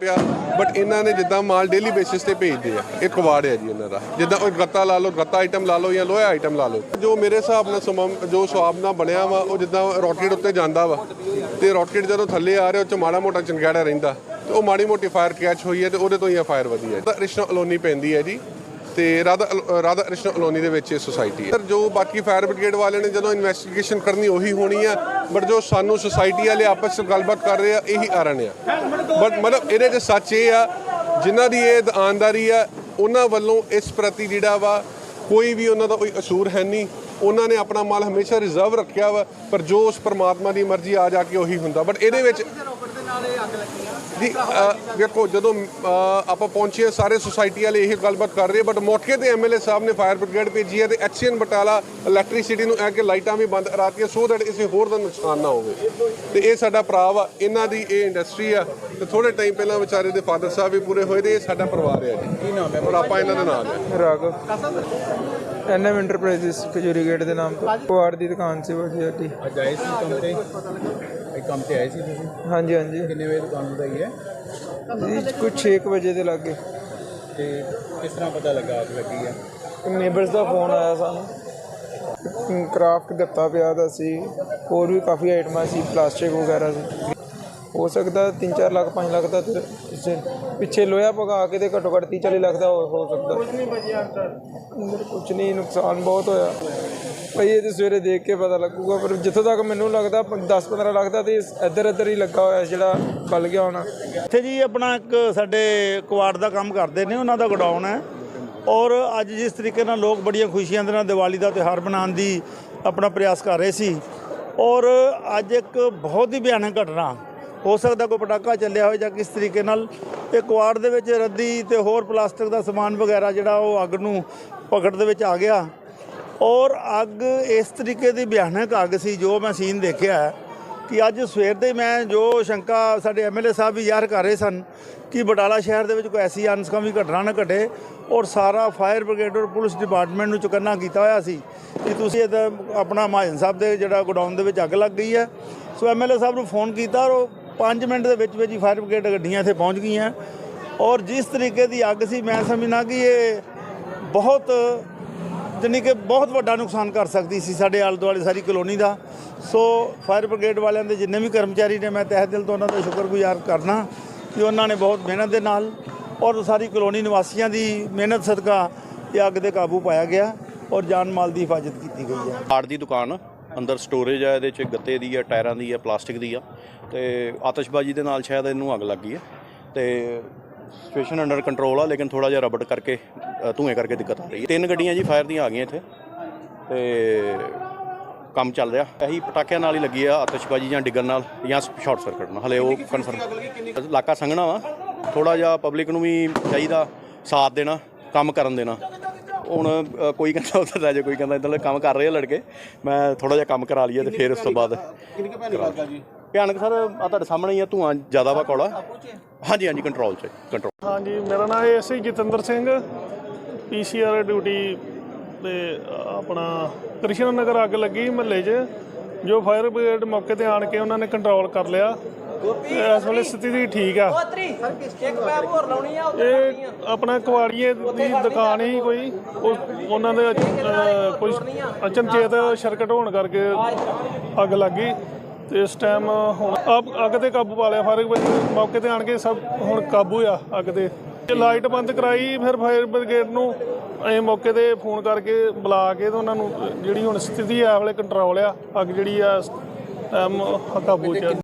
ਪਿਆ। ਬਟ ਇਹਨਾਂ ਨੇ ਜਿੱਦਾਂ ਮਾਲ ਡੇਲੀ ਬੇਸਿਸ ਤੇ ਭੇਜਦੇ ਆ ਇਹ ਕਵਾੜ ਹੈ ਜੀ ਇਹਨਾਂ ਦਾ। ਜਿੱਦਾਂ ਉਹ ਗੱਤਾ ਲਾ ਲਓ, ਗੱਤਾ ਆਈਟਮ ਲਾ ਲਓ ਜਾਂ ਲੋਹਾ ਆਈਟਮ ਲਾ ਲਓ। ਜੋ ਮੇਰੇ ਹਿਸਾਬ ਨਾਲ ਸਮਾਂ ਜੋ ਸਵਾਬ ਨਾਲ ਬਣਿਆ ਵਾ, ਉਹ ਜਿੱਦਾਂ ਰਾਕੇਟ ਉੱਤੇ ਜਾਂਦਾ ਵਾ। ਤੇ ਰਾਕੇਟ ਜਦੋਂ ਥੱਲੇ ਆ ਰਿਹਾ, ਉਹ ਚ ਮਾੜਾ ਮੋਟਾ ਚੰਗਿਆੜਾ ਰਹਿੰਦਾ। ਤੇ ਉਹ ਮਾੜੀ ਮੋਟੀ ਫਾਇਰ ਕੈਚ ਹੋਈ ਹੈ ਤੇ ਉਹਦੇ ਤੋਂ ਹੀ ਫਾਇਰ ਵਧੀ ਹੈ। ਤਾਂ ਰਿਸ਼ਨਾ ਅਲੋਨੀ ਪੈਂਦੀ ਹੈ ਜੀ। ਤੇ ਰਾਧਾ ਅਲ- ਰਾਧਾ ਕ੍ਰਿਸ਼ਨ ਅਲੋਨੀ ਦੇ ਵਿੱਚ ਇਹ ਸੁਸਾਇਟੀ ਹੈ। ਸਰ ਜੋ ਬਾਕੀ ਫਾਇਰ ਬ੍ਰਿਗੇਡ ਵਾਲਿਆਂ ਨੇ ਜਦੋਂ ਇਨਵੈਸਟੀਗੇਸ਼ਨ ਕਰਨੀ ਉਹੀ ਹੋਣੀ ਆ ਬਟ ਜੋ ਸਾਨੂੰ ਸੁਸਾਇਟੀ ਵਾਲੇ ਆਪਸ ਵਿੱਚ ਗੱਲਬਾਤ ਕਰ ਰਹੇ ਆ, ਇਹੀ ਕਾਰਨ ਆ। ਬਟ ਮਤਲਬ ਇਹਦੇ 'ਚ ਸੱਚ ਇਹ ਆ, ਜਿਨ੍ਹਾਂ ਦੀ ਇਹ ਦੁਕਾਨਦਾਰੀ ਆ, ਉਹਨਾਂ ਵੱਲੋਂ ਇਸ ਪ੍ਰਤੀ ਜਿਹੜਾ ਵਾ, ਕੋਈ ਵੀ ਉਹਨਾਂ ਦਾ ਕੋਈ ਅਸੂਰ ਹੈ ਨਹੀਂ। ਉਹਨਾਂ ਨੇ ਆਪਣਾ ਮਾਲ ਹਮੇਸ਼ਾ ਰਿਜ਼ਰਵ ਰੱਖਿਆ ਵਾ, ਪਰ ਜੋ ਉਸ ਪਰਮਾਤਮਾ ਦੀ ਮਰਜ਼ੀ ਆ ਜਾ ਕੇ ਉਹੀ ਹੁੰਦਾ। ਬਟ ਇਹਦੇ ਵਿੱਚ ਜੀ ਵੇਖੋ ਜਦੋਂ ਆਪਾਂ ਪਹੁੰਚੇ ਸਾਰੇ ਸੁਸਾਇਟੀ ਵਾਲੇ ਇਹ ਗੱਲਬਾਤ ਕਰ ਰਹੇ ਬਟ ਮੌਕੇ ਤੇ ਐਮਐਲਏ ਸਾਹਿਬ ਨੇ ਫਾਇਰ ਬ੍ਰਿਗੇਡ ਭੇਜੀ ਹੈ ਤੇ ਐਕਸੀਅਨ ਬਟਾਲਾ ਇਲੈਕਟ੍ਰਿਸਿਟੀ ਨੂੰ ਐ ਕਿ ਲਾਈਟਾਂ ਵੀ ਬੰਦ ਕਰਾਤੀਆਂ ਸੋ ਦੈਟ ਇਸੇ ਹੋਰ ਦਾ ਨੁਕਸਾਨ ਨਾ ਹੋਵੇ। ਤੇ ਇਹ ਸਾਡਾ ਭਰਾ ਵਾ ਇਹਨਾਂ ਦੀ ਇਹ ਇੰਡਸਟਰੀ ਆ ਤੇ ਥੋੜੇ ਟਾਈਮ ਪਹਿਲਾਂ ਵਿਚਾਰੇ ਦੇ ਫਾਦਰ ਸਾਹਿਬ ਵੀ ਪੂਰੇ ਹੋਏ ਤੇ ਇਹ ਸਾਡਾ ਪਰਿਵਾਰ ਹੈ। ਜੀ ਕੀ ਨਾਮ ਹੈ? ਔਰ ਆਪਾਂ ਇਹਨਾਂ ਦਾ ਨਾਮ ਹੈ। Raghav. NM enterprises Khajuri gate ਦੇ ਨਾਮ ਤੋਂ। ਕੁਆੜ ਦੀ ਦੁਕਾਨ ਸੀ ਸਾਡੀ। ਅੱਜ ਆਏ ਸੀ ਕੰਮ ਤੇ ਇਹ ਕੰਮ ਤੇ ਆਏ ਸੀ ਤੁਸੀਂ? ਹਾਂਜੀ ਹਾਂਜੀ। ਕਿੰਨੇ ਵਜੇ ਦੁਕਾਨ ਹੀ ਹੈ? ਜੀ ਕੁਝ 6 ਵਜੇ ਦੇ ਲਾਗੇ। ਤੇ ਕਿਸ ਤਰ੍ਹਾਂ ਪਤਾ ਲੱਗਾ ਅੱਗ ਲੱਗੀ ਹੈ? ਨੇਬਰਸ ਦਾ ਫੋਨ ਆਇਆ ਸਾਨੂੰ। ਕਰਾਫਟ ਗੱਤਾ ਪਿਆ ਦਾ ਸੀ। ਹੋਰ ਵੀ ਕਾਫੀ ਆਈਟਮਾਂ ਸੀ ਪਲਾਸਟਿਕ ਵਗੈਰਾ ਸੀ। ਹੋ ਸਕਦਾ 3-4 ਲੱਖ 5 ਲੱਖ ਦਾ ਤੇ ਇਸੇ ਪਿੱਛੇ ਲੋਹਾ ਪਗਾ ਕੇ ਤੇ ਘੱਟੋ ਘੱਟ 30-40 ਲੱਖ ਦਾ ਹੋ ਹੋ ਸਕਦਾ। ਕੁਝ ਨਹੀਂ ਬਚਿਆ ਅੰਦਰ ਕੁਝ ਨਹੀਂ ਨੁਕਸਾਨ ਬਹੁਤ ਹੋਇਆ। ਭਈ ਇਹ ਤੇ ਸਵੇਰੇ ਦੇਖ ਕੇ ਪਤਾ ਲੱਗੂਗਾ ਪਰ ਜਿੱਥੋਂ ਤੱਕ ਮੈਨੂੰ ਲੱਗਦਾ 10-15 ਲੱਖ ਦਾ ਤੇ ਇੱਧਰ ਇੱਧਰ ਹੀ ਲੱਗਾ ਹੋਇਆ ਜਿਹੜਾ ਬਲ ਗਿਆ ਹੋਣਾ। ਇੱਥੇ ਜੀ ਆਪਣਾ ਇੱਕ ਸਾਡੇ ਕੁਆੜ ਦਾ ਕੰਮ ਕਰਦੇ ਨੇ ਉਹਨਾਂ ਦਾ ਗੋਡਾਊਨ ਹੈ। ਔਰ ਅੱਜ ਜਿਸ ਤਰੀਕੇ ਨਾਲ ਲੋਕ ਬੜੀਆਂ ਖੁਸ਼ੀਆਂ ਦੇ ਨਾਲ ਦੀਵਾਲੀ ਦਾ ਤਿਉਹਾਰ ਮਨਾਉਣ ਦੀ ਆਪਣਾ ਪ੍ਰਯਾਸ ਕਰ ਰਹੇ ਸੀ। ਔਰ ਅੱਜ ਇੱਕ ਬਹੁਤ ਹੀ ਭਿਆਨਕ ਘਟਨਾ ਹੋ ਸਕਦਾ ਕੋਈ ਪਟਾਕਾ ਚੱਲਿਆ ਹੋਵੇ ਜਾਂ ਕਿਸ ਤਰੀਕੇ ਨਾਲ। ਇਹ ਕੁਆੜ ਦੇ ਵਿੱਚ ਰੱਦੀ ਤੇ ਹੋਰ ਪਲਾਸਟਿਕ ਦਾ ਸਮਾਨ ਵਗੈਰਾ ਜਿਹੜਾ ਉਹ ਅੱਗ ਨੂੰ ਪਕੜ ਦੇ ਵਿੱਚ ਆ ਗਿਆ। ਔਰ ਅੱਗ ਇਸ ਤਰੀਕੇ ਦੀ ਭਿਆਨਕ ਅੱਗ ਸੀ ਜੋ ਮੈਂ ਸੀਨ ਦੇਖਿਆ ਕਿ ਅੱਜ ਸਵੇਰ ਦੇ ਮੈਂ ਜੋ ਸ਼ੰਕਾ ਸਾਡੇ ਐਮਐਲਏ ਸਾਹਿਬ ਵੀ ਜ਼ਾਹਰ ਕਰ ਰਹੇ ਸਨ ਕਿ ਬਟਾਲਾ ਸ਼ਹਿਰ ਦੇ ਵਿੱਚ ਕੋਈ ਐਸੀ ਅਨਸਕਾਮੀ ਘਟਨਾ ਨਾ ਘਟੇ ਔਰ ਸਾਰਾ ਫਾਇਰ ਬ੍ਰਿਗੇਡ ਔਰ ਪੁਲਿਸ ਡਿਪਾਰਟਮੈਂਟ ਨੂੰ ਚੁਕੰਨਾ ਕੀਤਾ ਹੋਇਆ ਸੀ ਕਿ ਤੁਸੀਂ ਇਹਦਾ ਆਪਣਾ ਮਹਾਜਨ ਸਾਹਿਬ ਦੇ ਜਿਹੜਾ ਗੋਡਾਊਨ ਦੇ ਵਿੱਚ ਅੱਗ ਲੱਗ ਗਈ ਹੈ। ਸੋ ਐਮਐਲਏ ਸਾਹਿਬ ਨੂੰ ਫੋਨ ਕੀਤਾ ਔਰ ਉਹ 5 ਮਿੰਟ ਦੇ ਵਿੱਚ ਵਿੱਚ ਹੀ ਫਾਇਰ ਬ੍ਰਿਗੇਡ ਗੱਡੀਆਂ ਇੱਥੇ ਪਹੁੰਚ ਗਈਆਂ। ਔਰ ਜਿਸ ਤਰੀਕੇ ਦੀ ਅੱਗ ਸੀ, ਮੈਂ ਸਮਝਣਾ ਕਿ ਇਹ ਬਹੁਤ, ਜਾਣੀ ਕਿ ਬਹੁਤ ਵੱਡਾ ਨੁਕਸਾਨ ਕਰ ਸਕਦੀ ਸੀ ਸਾਡੇ ਆਲੇ ਦੁਆਲੇ ਸਾਰੀ ਕਲੋਨੀ ਦਾ। ਸੋ ਫਾਇਰ ਬ੍ਰਿਗੇਡ ਵਾਲਿਆਂ ਦੇ ਜਿੰਨੇ ਵੀ ਕਰਮਚਾਰੀ ਨੇ, ਮੈਂ ਤਹਿ ਦਿਲ ਤੋਂ ਉਹਨਾਂ ਦਾ ਸ਼ੁਕਰਗੁਜ਼ਾਰ ਕਰਨਾ ਕਿ ਉਹਨਾਂ ਨੇ ਬਹੁਤ ਮਿਹਨਤ ਦੇ ਨਾਲ ਔਰ ਸਾਰੀ ਕਲੋਨੀ ਨਿਵਾਸੀਆਂ ਦੀ ਮਿਹਨਤ ਸਦਕਾ ਇਹ ਅੱਗ ਦੇ ਕਾਬੂ ਪਾਇਆ ਗਿਆ ਔਰ ਜਾਨ ਮਾਲ ਦੀ ਹਿਫਾਜ਼ਤ ਕੀਤੀ ਗਈ ਹੈ। ਆੜ ਦੀ ਦੁਕਾਨ ਅੰਦਰ ਸਟੋਰੇਜ ਆ ਇਹਦੇ ਚ ਗੱਤੇ ਦੀ ਆ ਟਾਇਰਾਂ ਦੀ ਆ ਪਲਾਸਟਿਕ ਦੀ ਆ। ਤੇ ਆਤਿਸ਼ਬਾਜ਼ੀ ਦੇ ਨਾਲ ਸ਼ਾਇਦ ਇਹਨੂੰ ਅੱਗ ਲੱਗੀ ਹੈ ਤੇ ਸਿਚੁਏਸ਼ਨ ਅੰਡਰ ਕੰਟਰੋਲ ਆ ਲੇਕਿਨ ਥੋੜਾ ਜਿਹਾ ਰਬੜ ਕਰਕੇ ਧੂਏ ਕਰਕੇ ਦਿੱਕਤ ਆ ਰਹੀ ਹੈ ਤਿੰਨ ਗੱਡੀਆਂ ਜੀ ਫਾਇਰ ਦੀਆਂ ਆ ਗਈਆਂ ਇੱਥੇ। ਤੇ ਕੰਮ ਚੱਲ ਰਿਹਾ। ਇਹੀ ਪਟਾਕਿਆਂ ਨਾਲ ਹੀ ਲੱਗੀ ਆ ਆਤਿਸ਼ਬਾਜ਼ੀ ਜਾਂ ਡਿੱਗਣ ਨਾਲ ਜਾਂ ਸ਼ਾਰਟ ਸਰਕਟ ਨਾਲ। ਹਲੇ ਉਹ ਕਨਫਰਮ ਇਲਾਕਾ ਸੰਘਣਾ ਵਾ। ਥੋੜਾ ਜਿਹਾ ਪਬਲਿਕ ਨੂੰ ਵੀ ਚਾਹੀਦਾ ਸਾਥ ਦੇਣਾ ਕੰਮ ਕਰਨ ਦੇਣਾ। ਹੁਣ ਕੋਈ ਕਹਿੰਦਾ ਉੱਧਰ ਲੈ ਜਾ ਕੋਈ ਕਹਿੰਦਾ ਇੱਧਰ ਕੰਮ ਕਰ ਰਹੇ ਆ ਲੜਕੇ। ਮੈਂ ਥੋੜਾ ਜਿਹਾ ਕੰਮ ਕਰਾ ਲਈਏ ਤੇ ਫਿਰ ਉਸ ਤੋਂ ਬਾਅਦ ਕਿੰਨੀ ਕੁ ਭਿਆਨਕ ਲੱਗਾ ਜੀ? ਭਿਆਨਕ ਸਰ ਆ ਤੁਹਾਡੇ ਸਾਹਮਣੇ ਹੀ ਆ ਧੂਆਂ ਜ਼ਿਆਦਾ ਵਾ ਕੌੜਾ। ਹਾਂਜੀ ਹਾਂਜੀ ਕੰਟਰੋਲ 'ਚ ਕੰਟਰੋਲ ਹਾਂਜੀ ਮੇਰਾ ਨਾਮ ਹੈ SI Jatinder Singh PCR duty ਤੇ ਆਪਣਾ ਕ੍ਰਿਸ਼ਨ ਨਗਰ ਅੱਗ ਲੱਗੀ ਮਹੱਲੇ 'ਚ। ਜੋ ਫਾਇਰ ਬ੍ਰਿਗੇਡ ਮੌਕੇ ਤੇ ਆਣ ਕੇ ਉਹਨਾਂ ਨੇ ਕੰਟਰੋਲ ਕਰ ਲਿਆ। ਇਸ ਵੇਲੇ ਸਥਿਤੀ ਠੀਕ ਆ। ਇਹ ਆਪਣਾ ਕੁਆੜੀਏ ਦੀ ਦੁਕਾਨ ਹੀ ਕੋਈ ਉਹ- ਉਹਨਾਂ ਦੇ ਕੋਈ ਅਚਨਚੇਤ ਸਰਕਟ ਹੋਣ ਕਰਕੇ ਅੱਗ ਲੱਗ ਗਈ ਤੇ ਇਸ ਟਾਈਮ ਹੁਣ ਅੱਗ ਤੇ ਕਾਬੂ ਪਾ ਲਿਆ ਫਾਇਰ ਬ੍ਰਿਗੇਡ ਮੌਕੇ ਤੇ ਆਣ ਕੇ ਸਭ ਹੁਣ ਕਾਬੂ ਆ ਅੱਗ ਤੇ। ਲਾਈਟ ਬੰਦ ਕਰਾਈ, ਫਿਰ ਫਾਇਰ ਬ੍ਰਿਗੇਡ ਨੂੰ ਅਸੀਂ ਮੌਕੇ ਤੇ ਫੋਨ ਕਰਕੇ ਬੁਲਾ ਕੇ ਤੇ ਉਹਨਾਂ ਨੂੰ ਜਿਹੜੀ ਹੁਣ ਸਥਿਤੀ ਆ ਵਾਲੇ ਕੰਟਰੋਲ ਆ, ਅੱਗ ਜਿਹੜੀ ਆ ਇਸ ਕਾਬੂ ਚ ਆ।